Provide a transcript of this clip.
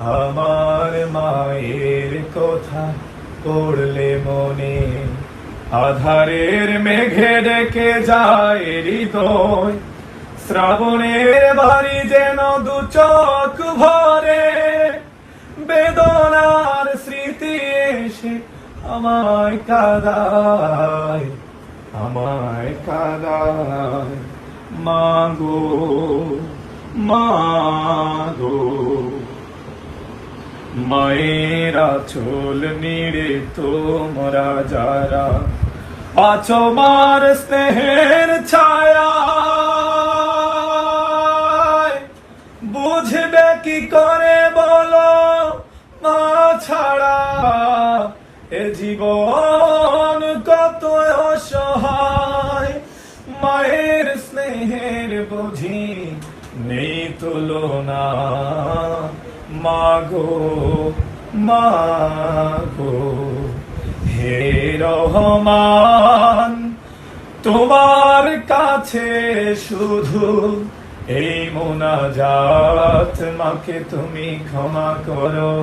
আমার মায়ের কথা পড়লে মনে আধারের মেঘে ডেকে যায় হৃদয়। শ্রাবণের বাড়ি যেন দু চোখ ভরে, বেদনার স্মৃতি এসে আমায় কাদায় আমায় কাদায়। মাগো মাগো। মায়েরা চোল নিরে তোমরা যারা আছো মার স্নেহের ছায়া বুঝবে কি করে বলো মা ছাড়া? এ জীবন কত অসহায়, মায়ের স্নেহের বুঝি নেই তুলনা। মাগো মাগো হে রহমান তোমার কাছে শুধু এই মোনাজাত মাকে তুমি ক্ষমা করো।